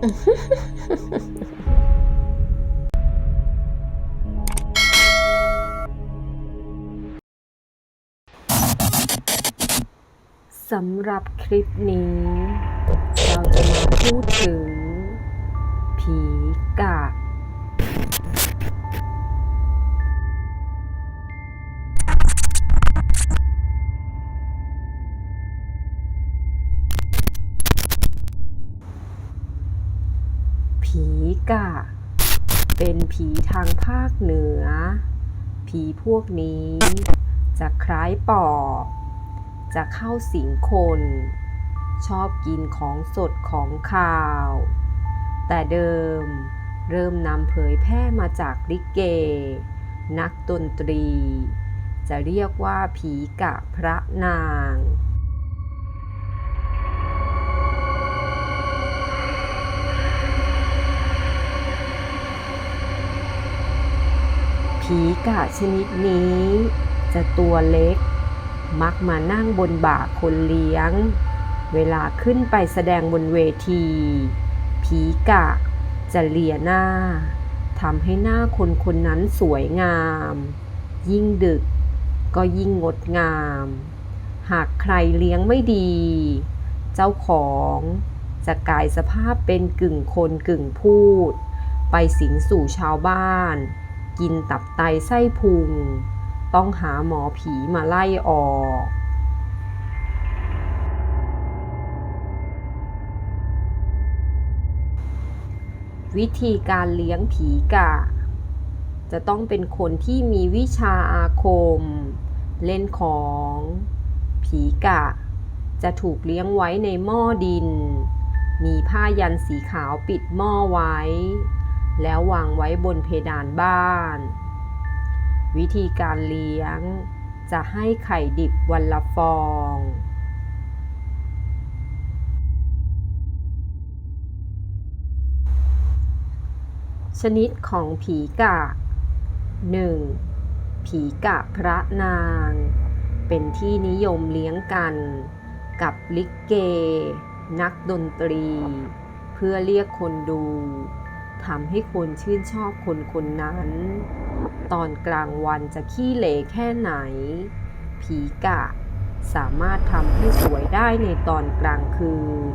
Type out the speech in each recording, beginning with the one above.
สำหรับคลิปนี้ เราจะมาพูดถึง ผีกะ ผีกะ เป็นผีทางภาคเหนือ ผีพวกนี้จะคล้ายปอบจะเข้าสิงคน ชอบกินของสดของข่าว แต่เดิมเริ่มนำเผยแพร่มาจากลิเก นักดนตรี จะเรียกว่าผีกะพระนาง ผีกะชนิดนี้ จะตัวเล็ก มักมานั่งบนบ่าคนเลี้ยง เวลาขึ้นไปแสดงบนเวที ผีกะจะเลียหน้าทำให้หน้าคนคนนั้นสวยงาม ยิ่งดึกก็ยิ่งงดงาม หากใครเลี้ยงไม่ดี เจ้าของจะกลายสภาพเป็นกึ่งคนกึ่งพูด ไปสิงสู่ชาวบ้าน กินตับไตไส้พุง ต้องหาหมอผีมาไล่ออกวิธีการเลี้ยงผีกะ จะต้องเป็นคนที่มีวิชาอาคม เล่นของผีกะ จะถูกเลี้ยงไว้ในหม้อดิน มีผ้ายันสีขาวปิดหม้อไว้ แล้ววางไว้บนเพดานบ้าน วิธีการเลี้ยง จะให้ไข่ดิบวันละฟอง ชนิดของผีกะ 1. ผีกะพระนาง เป็นที่นิยมเลี้ยงกันกับลิเก นักดนตรี เพื่อเรียกคนดู ทำให้คนชื่นชอบคนคนนั้น ตอนกลางวันจะขี้เหร่แค่ไหน ผีกะ สามารถทำให้สวยได้ในตอนกลางคืน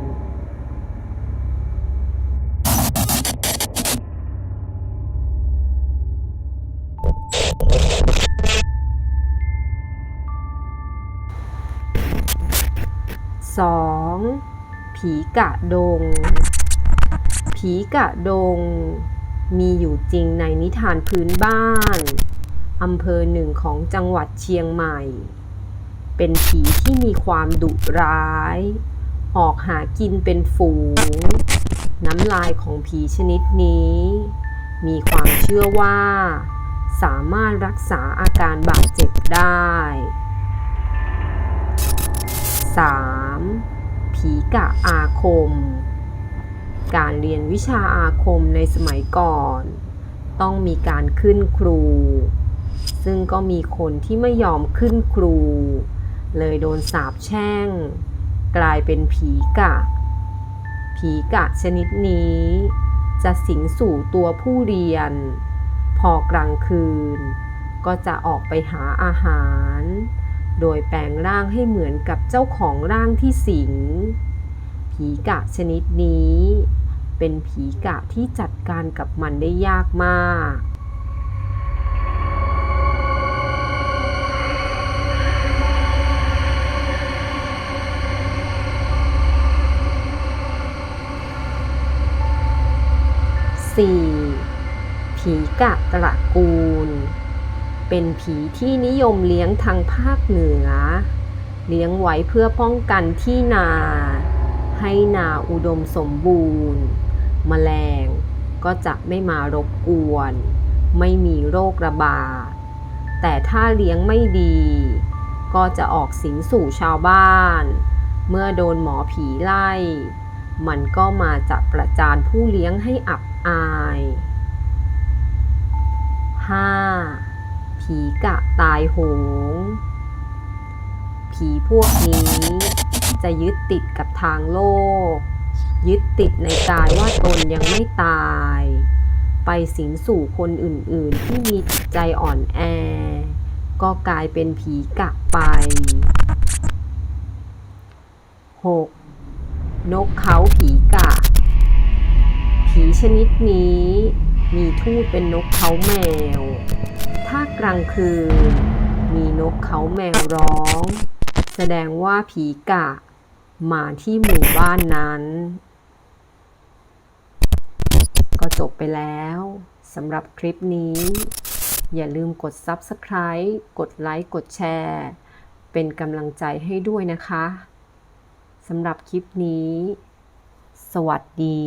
2. ผีกะดง ผีกะดง มีอยู่จริงในนิทานพื้นบ้านอำเภอหนึ่งของจังหวัดเชียงใหม่ เป็นผีที่มีความดุร้าย ออกหากินเป็นฝูง น้ำลายของผีชนิดนี้ มีความเชื่อว่า สามารถรักษาอาการบาดเจ็บได้ 3. ผีกะอาคม การเรียนวิชาอาคมในสมัยก่อน ต้องมีการขึ้นครู ซึ่งก็มีคนที่ไม่ยอมขึ้นครู เลยโดนสาปแช่ง กลายเป็นผีกะ ผีกะชนิดนี้ จะสิงสู่ตัวผู้เรียน พอกลางคืน ก็จะออกไปหาอาหาร โดยแปลงร่างให้เหมือนกับเจ้าของร่างที่สิง ผีกะชนิดนี้ เป็นผีกะที่จัดการกับมันได้ยากมาก 4. ผีกะตระกูล เป็นผีที่นิยมเลี้ยงทางภาคเหนือ เลี้ยงไว้เพื่อป้องกันที่นา ให้นาอุดมสมบูรณ์ แมลงก็จะไม่มารบกวน ไม่มีโรคระบาด แต่ถ้าเลี้ยงไม่ดี ก็จะออกสิงสู่ชาวบ้าน เมื่อโดนหมอผีไล่ มันก็มาจะประจานผู้เลี้ยงให้อับอาย 5. ผีกะตายโหง ผีพวกนี้ จะยึดติดกับทางโลก ยึดติดในกายว่าตนยังไม่ตาย ไปสิงสู่คนอื่นๆ ที่มีจิตใจอ่อนแอ ก็กลายเป็นผีกะไป 6. นกเขาผีกะ ผีชนิดนี้มีทูตเป็นนกเขาแมว ถ้ากลางคืนมีนกเขาแมวร้อง แสดงว่าผีกะ มาที่หมู่บ้านนั้น ก็จบไปแล้วสำหรับคลิปนี้ อย่าลืมกด Subscribe กดไลค์กดแชร์ เป็นกำลังใจให้ด้วยนะคะสำหรับคลิปนี้ สวัสดี